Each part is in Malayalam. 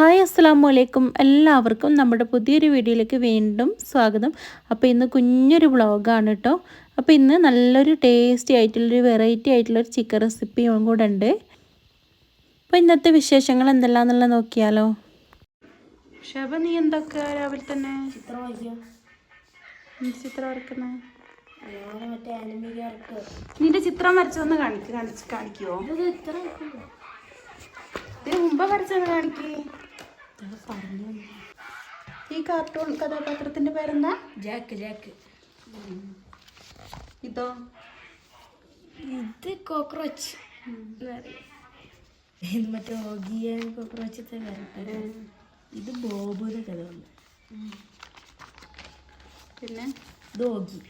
ഹായ് അസ്സാം വലൈക്കും എല്ലാവർക്കും നമ്മുടെ പുതിയൊരു വീഡിയോയിലേക്ക് വീണ്ടും സ്വാഗതം. അപ്പോൾ ഇന്ന് കുഞ്ഞൊരു വ്ളോഗാണ് കേട്ടോ അപ്പോൾ ഇന്ന് നല്ലൊരു ടേസ്റ്റി ആയിട്ടുള്ളൊരു വെറൈറ്റി ആയിട്ടുള്ളൊരു ചിക്കൻ റെസിപ്പിയും കൂടെ ഉണ്ട്. അപ്പോൾ ഇന്നത്തെ വിശേഷങ്ങൾ എന്തെല്ലാമെന്നുള്ളത് നോക്കിയാലോ? ഷബ നീ എന്തൊക്കെ രാവിലെ തന്നെ? ചിത്രം നിന്റെ ചിത്രം വരച്ചൊന്ന് കാണിക്ക് കാണിച്ച് കാണിക്കുമോ. ഇതിന് മുമ്പ് വരച്ചൊന്ന് കാണിക്കേ. ഈ കാർട്ടൂൺ കഥാപാത്രത്തിന്റെ പേരെന്താ? Jack Jack. ഇതോ? ഇത് കോക്രോച്ച്. മറ്റേ ഓഗിയ കോക്രോച്ചത്തെ ക്യാരക്ടർ ഇത് ബോബുടെ കഥ വന്നു. പിന്നെ? ഇത് ഓഗി.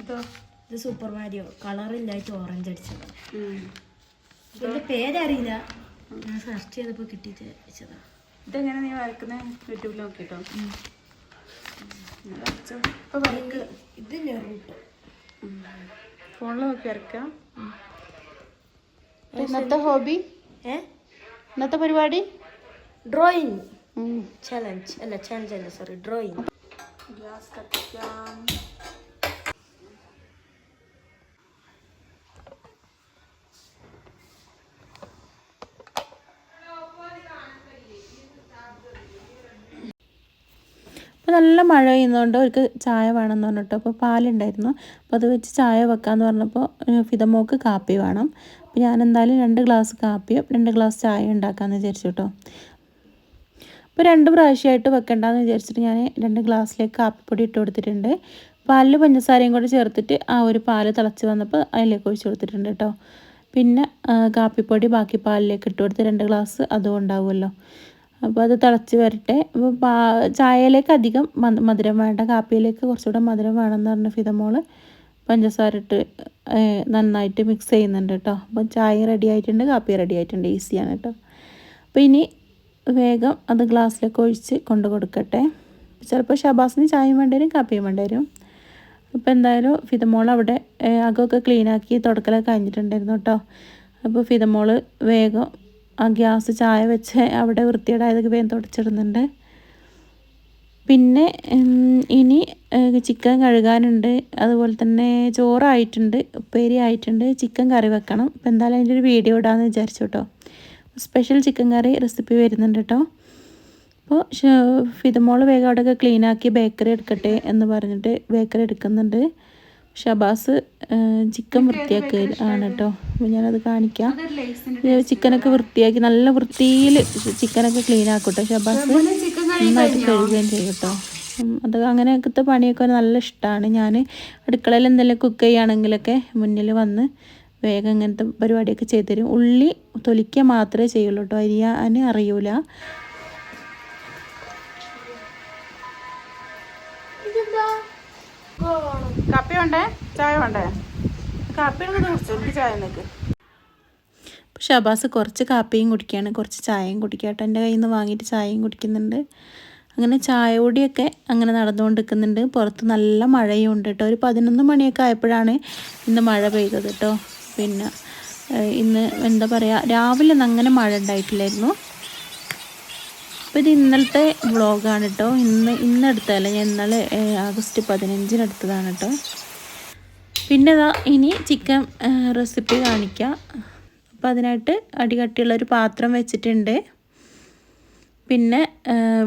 ഇതോ? ഇത് സൂപ്പർ മാരിയോ. കളറില്ലായിട്ട് ഓറഞ്ച് അടിച്ചത് ഇതിന്റെ പേരറിയില്ല. ഞാൻ സെർച്ച് ചെയ്തപ്പോൾ കിട്ടിയിട്ട് വെച്ചതാ. ഇതെങ്ങനെ നീ വരക്കുന്നത് യൂട്യൂബിൽ നോക്കിട്ടോ ഇത് നെറൂട്ടോ ഫോണിൽ നോക്കി വരക്കാം ഇന്നത്തെ ഹോബി? ഏ? ഇന്നത്തെ പരിപാടി? ഡ്രോയിങ് ചലഞ്ച് അല്ല ചലഞ്ച് അല്ല സോറി ഡ്രോയിങ് ഗ്യാസ് കത്തിക്കാം. അപ്പോൾ നല്ല മഴ പെയ്യുന്നതുകൊണ്ട് അവർക്ക് ചായ വേണമെന്ന് പറഞ്ഞിട്ട് അപ്പോൾ പാലുണ്ടായിരുന്നു. അപ്പോൾ അത് വെച്ച് ചായ വെക്കാമെന്ന് പറഞ്ഞപ്പോൾ ഫിതമോക്ക് കാപ്പി വേണം. അപ്പോൾ ഞാൻ എന്തായാലും രണ്ട് ഗ്ലാസ് കാപ്പിയും രണ്ട് ഗ്ലാസ് ചായ ഉണ്ടാക്കാമെന്ന് വിചാരിച്ചു കേട്ടോ അപ്പോൾ രണ്ട് പ്രാവശ്യമായിട്ട് വെക്കണ്ടെന്ന് വിചാരിച്ചിട്ട് ഞാൻ രണ്ട് ഗ്ലാസ്സിലേക്ക് കാപ്പിപ്പൊടി ഇട്ട് കൊടുത്തിട്ടുണ്ട്. പാലിൽ പഞ്ചസാരയും കൂടെ ചേർത്തിട്ട് ആ ഒരു പാൽ തിളച്ച് വന്നപ്പോൾ അതിലേക്ക് ഒഴിച്ച് കൊടുത്തിട്ടുണ്ട് കേട്ടോ പിന്നെ കാപ്പിപ്പൊടി ബാക്കി പാലിലേക്ക് ഇട്ട് കൊടുത്ത് രണ്ട് ഗ്ലാസ് അതും ഉണ്ടാവുമല്ലോ. അപ്പോൾ അത് തിളച്ച് വരട്ടെ. അപ്പോൾ ചായയിലേക്ക് അധികം മധുരം വേണ്ട. കാപ്പിയിലേക്ക് കുറച്ചുകൂടെ മധുരം വേണമെന്ന് പറഞ്ഞ ഫിതമോൾ പഞ്ചസാര ഇട്ട് നന്നായിട്ട് മിക്സ് ചെയ്യുന്നുണ്ട് കേട്ടോ അപ്പം ചായ റെഡി ആയിട്ടുണ്ട് കാപ്പി റെഡി ആയിട്ടുണ്ട്. ഈസിയാണ് കേട്ടോ അപ്പോൾ ഇനി വേഗം അത് ഗ്ലാസ്സിലേക്ക് ഒഴിച്ച് കൊണ്ട് കൊടുക്കട്ടെ. ചിലപ്പോൾ ഷബാസിന് ചായയും വേണ്ടി വരും കാപ്പിയും വേണ്ടി വരും. അപ്പോൾ എന്തായാലും ഫിതമോൾ അവിടെ അകമൊക്കെ ക്ലീനാക്കി തുടക്കലൊക്കെ കഴിഞ്ഞിട്ടുണ്ടായിരുന്നു കേട്ടോ അപ്പോൾ ഫിതമോൾ വേഗം ആ ഗ്യാസ് ചായ വെച്ച് അവിടെ വൃത്തികേടായതൊക്കെ വേഗം തുടച്ചിടുന്നുണ്ട്. പിന്നെ ഇനി ചിക്കൻ കഴുകാനുണ്ട്. അതുപോലെ തന്നെ ചോറായിട്ടുണ്ട് ഉപ്പേരി ആയിട്ടുണ്ട്. ചിക്കൻ കറി വെക്കണം. അപ്പോൾ എന്തായാലും അതിന്റെ ഒരു വീഡിയോ ഇടാമെന്ന് വിചാരിച്ചു കേട്ടോ. സ്പെഷ്യൽ ചിക്കൻ കറി റെസിപ്പി വരുന്നുണ്ട് കേട്ടോ. അപ്പോൾ ഫിതമോൾ വേഗം അവിടെയൊക്കെ ക്ലീനാക്കി ബേക്കറി എടുക്കട്ടെ എന്ന് പറഞ്ഞിട്ട് ബേക്കറി എടുക്കുന്നുണ്ട്. ഷബാസ് ചിക്കൻ വൃത്തിയാക്കി ആണ് കേട്ടോ. അപ്പോൾ ഞാനത് കാണിക്കാം. ചിക്കനൊക്കെ വൃത്തിയാക്കി നല്ല വൃത്തിയിൽ ചിക്കനൊക്കെ ക്ലീൻ ആക്കട്ടെ കേട്ടോ ഷബാസ് നന്നായിട്ട് കഴുകുകയും ചെയ്യും കേട്ടോ അത് അങ്ങനെയൊക്കെ പണിയൊക്കെ നല്ല ഇഷ്ടമാണ് ഞാൻ അടുക്കളയിൽ എന്തെങ്കിലും കുക്ക് ചെയ്യുകയാണെങ്കിലൊക്കെ മുന്നിൽ വന്ന് വേഗം ഇങ്ങനത്തെ പരിപാടിയൊക്കെ ചെയ്തു തരും. ഉള്ളി തൊലിക്കുക മാത്രമേ ചെയ്യുള്ളൂ കേട്ടോ. അരിയാൻ അറിയൂല. കപ്പ വേണ്ടേ? ചായ വേണ്ടേ? കാപ്പി കുടിച്ചു? എനിക്ക് ചായ നിൽക്ക് ഷബാസ് കുറച്ച് കാപ്പിയും കുടിക്കുകയാണ്. കുറച്ച് ചായയും കുടിക്കട്ടെ എന്റെ കയ്യിൽ നിന്ന് വാങ്ങിയിട്ട് ചായയും കുടിക്കുന്നുണ്ട്. അങ്ങനെ ചായ കൂടിയൊക്കെ അങ്ങനെ നടന്നുകൊണ്ട് നിൽക്കുന്നുണ്ട് പുറത്ത് നല്ല മഴയും ഉണ്ട് കേട്ടോ. ഒരു പതിനൊന്ന് മണിയൊക്കെ ആയപ്പോഴാണ് ഇന്ന് മഴ പെയ്തത് കേട്ടോ. പിന്നെ ഇന്ന് എന്താ പറയുക രാവിലെ ഒന്നും അങ്ങനെ മഴ ഉണ്ടായിട്ടില്ലായിരുന്നു. അപ്പോൾ ഇത് ഇന്നലത്തെ വ്ളോഗാണ് കേട്ടോ. ഇന്ന് ഇന്നെടുത്തതല്ല. ഞാൻ ഇന്നലെ ആഗസ്റ്റ് പതിനഞ്ചിനെടുത്തതാണ് കേട്ടോ. പിന്നെ ഇതാ ഇനി ചിക്കൻ റെസിപ്പി കാണിക്കാം. അപ്പോൾ അതിനായിട്ട് അടികട്ടിയുള്ള ഒരു പാത്രം വെച്ചിട്ടുണ്ട്. പിന്നെ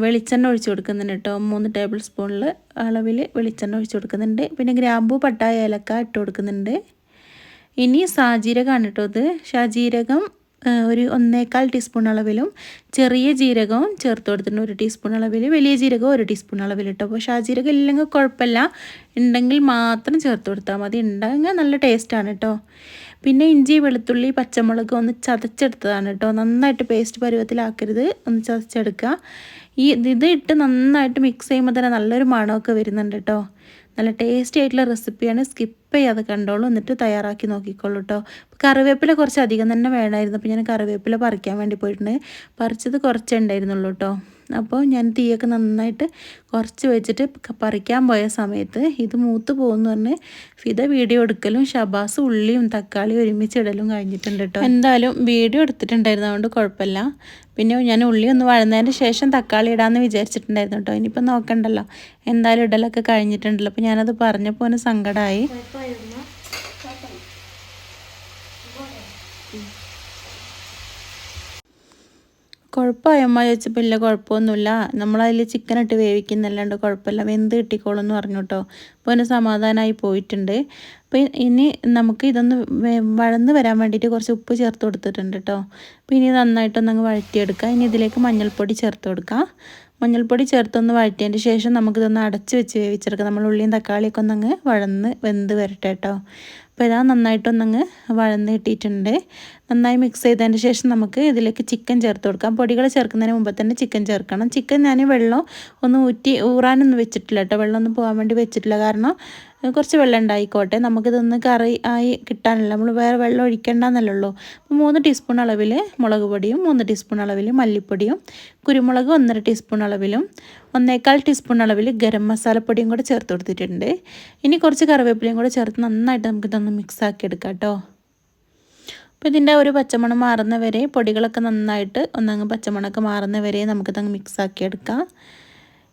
വെളിച്ചെണ്ണ ഒഴിച്ചു കൊടുക്കുന്നുണ്ട് കേട്ടോ. മൂന്ന് ടേബിൾ സ്പൂണിൽ അളവിൽ വെളിച്ചെണ്ണ ഒഴിച്ചു കൊടുക്കുന്നുണ്ട്. പിന്നെ ഗ്രാമ്പൂ പട്ടായ ഏലക്ക ഇട്ട് കൊടുക്കുന്നുണ്ട്. ഇനി സാജീരകമാണ് കേട്ടോ ഇത്. ഷാജീരകം ഒരു ഒന്നേക്കാൽ ടീസ്പൂൺ അളവിലും ചെറിയ ജീരകവും ചേർത്ത് കൊടുത്തിട്ടുണ്ട്. ഒരു ടീസ്പൂൺ അളവിൽ വലിയ ജീരകം ഒരു ടീസ്പൂൺ അളവിൽ കേട്ടോ അപ്പോൾ ഷാജീരകം ഇല്ലെങ്കിൽ കുഴപ്പമില്ല. ഉണ്ടെങ്കിൽ മാത്രം ചേർത്ത് കൊടുത്താൽ മതി. ഉണ്ടെങ്കിൽ നല്ല ടേസ്റ്റാണ് കേട്ടോ പിന്നെ ഇഞ്ചി വെളുത്തുള്ളി പച്ചമുളക് ഒന്ന് ചതച്ചെടുത്തതാണ് കേട്ടോ നന്നായിട്ട് പേസ്റ്റ് പരുവത്തിലാക്കരുത്. ഒന്ന് ചതച്ചെടുക്കുക. ഈ ഇത് ഇട്ട് നന്നായിട്ട് മിക്സ് ചെയ്യുമ്പോൾ തന്നെ നല്ലൊരു മണമൊക്കെ വരുന്നുണ്ട് കേട്ടോ നല്ല ടേസ്റ്റി ആയിട്ടുള്ള റെസിപ്പിയാണ് സ്കിപ്പ് ചെയ്യാതെ കണ്ടോളൂ. എന്നിട്ട് തയ്യാറാക്കി നോക്കിക്കോളൂ കേട്ടോ കറിവേപ്പില കുറച്ച് അധികം തന്നെ വേണമായിരുന്നു അപ്പോൾ ഞാൻ കറിവേപ്പില പറിക്കാൻ വേണ്ടി പോയിട്ടുണ്ട്. പറിച്ചത് കുറച്ചേ ഉണ്ടായിരുന്നുള്ളൂ കേട്ടോ അപ്പോൾ ഞാൻ തീയൊക്കെ നന്നായിട്ട് കുറച്ച് വെച്ചിട്ട് പറിക്കാൻ പോയ സമയത്ത് ഇത് മൂത്ത് പോകുമെന്ന് പറഞ്ഞ് ഫിത വീഡിയോ എടുക്കലും ഷബാസ് ഉള്ളിയും തക്കാളിയും ഒരുമിച്ച് ഇടലും കഴിഞ്ഞിട്ടുണ്ട് കേട്ടോ. എന്തായാലും വീഡിയോ എടുത്തിട്ടുണ്ടായിരുന്നു അതുകൊണ്ട് കുഴപ്പമില്ല. പിന്നെ ഞാൻ ഉള്ളി ഒന്ന് വഴന്നതിന് ശേഷം തക്കാളി ഇടാമെന്ന് വിചാരിച്ചിട്ടുണ്ടായിരുന്നു കേട്ടോ. ഇനിയിപ്പോൾ നോക്കണ്ടല്ലോ. എന്തായാലും ഇടലൊക്കെ കഴിഞ്ഞിട്ടുണ്ടല്ലോ. അപ്പോൾ ഞാനത് പറഞ്ഞപ്പോൾ ഒന്ന് സങ്കടമായി. കുഴപ്പമായമ്മ ചോദിച്ചപ്പോൾ ഇല്ല കുഴപ്പമൊന്നുമില്ല. നമ്മളതിൽ ചിക്കൻ ഇട്ട് വേവിക്കുന്നല്ലാണ്ട് കുഴപ്പമില്ല. വെന്ത് കിട്ടിക്കോളും എന്ന് പറഞ്ഞു കേട്ടോ അപ്പോൾ അതിന് സമാധാനമായി പോയിട്ടുണ്ട്. അപ്പോൾ ഇനി നമുക്ക് ഇതൊന്ന് വഴന്ന് വരാൻ വേണ്ടിയിട്ട് കുറച്ച് ഉപ്പ് ചേർത്ത് കൊടുത്തിട്ടുണ്ട് കേട്ടോ അപ്പോൾ ഇനി നന്നായിട്ടൊന്ന് അങ്ങ് വഴറ്റിയെടുക്കാം. ഇനി ഇതിലേക്ക് മഞ്ഞൾപ്പൊടി ചേർത്ത് കൊടുക്കാം. മഞ്ഞൾപ്പൊടി ചേർത്തൊന്ന് വഴറ്റിയതിന്റെ ശേഷം നമുക്കിതൊന്ന് അടച്ച് വെച്ച് വേവിച്ചെടുക്കാം. നമ്മൾ ഉള്ളിയും തക്കാളിയൊക്കെ ഒന്നങ്ങ് വഴന്ന് വെന്ത് വരട്ടെ കേട്ടോ അപ്പോൾ ഇതാ നന്നായിട്ടൊന്നങ്ങ് വഴന്ന് കിട്ടിയിട്ടുണ്ട്. നന്നായി മിക്സ് ചെയ്തതിന് ശേഷം നമുക്ക് ഇതിലേക്ക് ചിക്കൻ ചേർത്ത് കൊടുക്കാം. പൊടികൾ ചേർക്കുന്നതിന് മുമ്പ് തന്നെ ചിക്കൻ ചേർക്കണം. ചിക്കൻ ഞാൻ വെള്ളം ഒന്ന് ഊറ്റി ഊറാനൊന്നും വെച്ചിട്ടില്ല കേട്ടോ വെള്ളം ഒന്നും പോകാൻ വേണ്ടി വെച്ചിട്ടില്ല. കാരണം കുറച്ച് വെള്ളം ഉണ്ടായിക്കോട്ടെ. നമുക്കിതൊന്ന് കറി ആയി കിട്ടാനല്ല. നമ്മൾ വേറെ വെള്ളം ഒഴിക്കേണ്ടെന്നല്ലേ ഉള്ളൂ അപ്പോൾ മൂന്ന് ടീസ്പൂൺ അളവിൽ മുളക് പൊടിയും മൂന്ന് ടീസ്പൂൺ അളവിൽ മല്ലിപ്പൊടിയും കുരുമുളക് ഒന്നര ടീസ്പൂൺ അളവിലും ഒന്നേക്കാൽ ടീസ്പൂൺ അളവിൽ ഗരം മസാലപ്പൊടിയും കൂടെ ചേർത്ത് കൊടുത്തിട്ടുണ്ട്. ഇനി കുറച്ച് കറിവേപ്പിലയും കൂടെ ചേർത്ത് നന്നായിട്ട് നമുക്കിതൊന്ന് മിക്സ് ആക്കി എടുക്കാം കേട്ടോ അപ്പോൾ ഇതിന്റെ ഒരു പച്ചമണം മാറുന്നവരെ പൊടികളൊക്കെ നന്നായിട്ട് ഒന്നങ്ങ് പച്ചമണമൊക്കെ മാറുന്നവരെ നമുക്കിത് നമുക്കിതങ്ങ് മിക്സ് ആക്കിയെടുക്കാം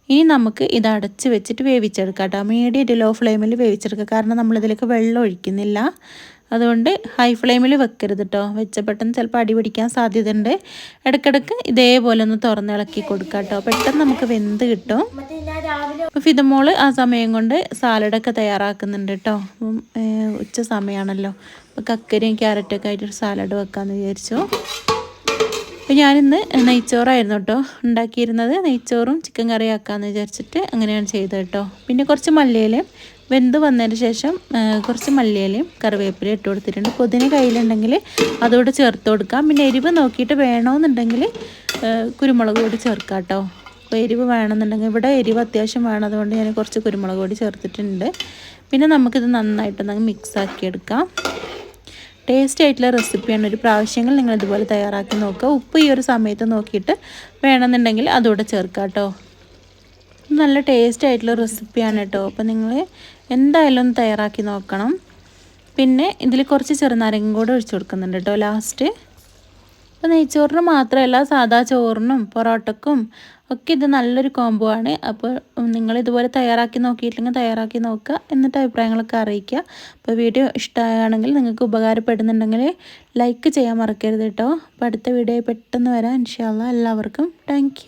ഇനി നമുക്ക് ഇത് അടച്ച് വെച്ചിട്ട് വേവിച്ചെടുക്കാം കേട്ടോ. മീഡിയം ലോ ഫ്ലെയിമിൽ വേവിച്ചെടുക്കുക. കാരണം നമ്മളിതിലേക്ക് വെള്ളം ഒഴിക്കുന്നില്ല. അതുകൊണ്ട് ഹൈ ഫ്ലെയിമിൽ വെക്കരുത് കേട്ടോ വെച്ച പെട്ടെന്ന് ചിലപ്പോൾ അടി പിടിക്കാൻ സാധ്യതയുണ്ട്. ഇടയ്ക്കിടയ്ക്ക് ഇതേപോലെ ഒന്ന് തുറന്നിളക്കി കൊടുക്കാം കേട്ടോ പെട്ടെന്ന് നമുക്ക് വെന്ത് കിട്ടും. ഫിദമോൾ ആ സമയം കൊണ്ട് സാലഡൊക്കെ തയ്യാറാക്കുന്നുണ്ട് കേട്ടോ അപ്പം ഉച്ച സമയമാണല്ലോ അപ്പോൾ കക്കരിയും ക്യാരറ്റൊക്കെ ആയിട്ടൊരു സാലഡ് വെക്കാമെന്ന് വിചാരിച്ചു. അപ്പോൾ ഞാനിന്ന് നെയ്ച്ചോറായിരുന്നു കേട്ടോ ഉണ്ടാക്കിയിരുന്നത് നെയ്ച്ചോറും ചിക്കൻ കറിയും ആക്കാമെന്ന് വിചാരിച്ചിട്ട് അങ്ങനെയാണ് ചെയ്തത് കേട്ടോ പിന്നെ കുറച്ച് മല്ലിയിലയും വെന്ത് വന്നതിന് ശേഷം കുറച്ച് മല്ലിയിലയും കറിവേപ്പിലയും ഇട്ട് കൊടുത്തിട്ടുണ്ട്. പുതിന കയ്യിലുണ്ടെങ്കിൽ അതോട് ചേർത്ത് കൊടുക്കാം. പിന്നെ എരിവ് നോക്കിയിട്ട് വേണമെന്നുണ്ടെങ്കിൽ കുരുമുളക് കൂടി ചേർക്കാം കേട്ടോ. അപ്പോൾ എരിവ് വേണമെന്നുണ്ടെങ്കിൽ ഇവിടെ എരിവ് അത്യാവശ്യം വേണം. അതുകൊണ്ട് ഞാൻ കുറച്ച് കുരുമുളക് കൂടി ചേർത്തിട്ടുണ്ട്. പിന്നെ നമുക്കിത് നന്നായിട്ടൊന്ന് മിക്സ് ആക്കിയെടുക്കാം ടേസ്റ്റ് ആയിട്ടുള്ള റെസിപ്പിയാണ് ഒരു പ്രാവശ്യങ്ങൾ നിങ്ങൾ ഇതുപോലെ തയ്യാറാക്കി നോക്കുക. ഉപ്പ് ഈ ഒരു സമയത്ത് നോക്കിയിട്ട് വേണമെന്നുണ്ടെങ്കിൽ അതുകൂടെ ചേർക്കാം കേട്ടോ. നല്ല ടേസ്റ്റ് ആയിട്ടുള്ള റെസിപ്പിയാണ് കേട്ടോ അപ്പോൾ നിങ്ങൾ എന്തായാലും ഒന്ന് തയ്യാറാക്കി നോക്കണം. പിന്നെ ഇതിൽ കുറച്ച് ചെറുനാരങ്ങ കൂടെ ഒഴിച്ചു കൊടുക്കുന്നുണ്ട് കേട്ടോ ലാസ്റ്റ് അപ്പോൾ നെയ്ച്ചോറിന് മാത്രമല്ല സാദാ ചോറിനും പൊറോട്ടക്കും ഒക്കെ ഇത് നല്ലൊരു കോംബോ ആണ്. അപ്പോൾ നിങ്ങൾ ഇതുപോലെ തയ്യാറാക്കി നോക്കിയിട്ടില്ലെങ്കിൽ തയ്യാറാക്കി നോക്കുക. എന്നിട്ട് അഭിപ്രായങ്ങളൊക്കെ അറിയിക്കുക. അപ്പോൾ വീഡിയോ ഇഷ്ടമാണെങ്കിൽ നിങ്ങൾക്ക് ഉപകാരപ്പെടുന്നുണ്ടെങ്കിൽ ലൈക്ക് ചെയ്യാൻ മറക്കരുത് കേട്ടോ അപ്പോൾ അടുത്ത വീഡിയോ പെട്ടെന്ന് വരാം. ഇൻഷാല്ല എല്ലാവർക്കും താങ്ക്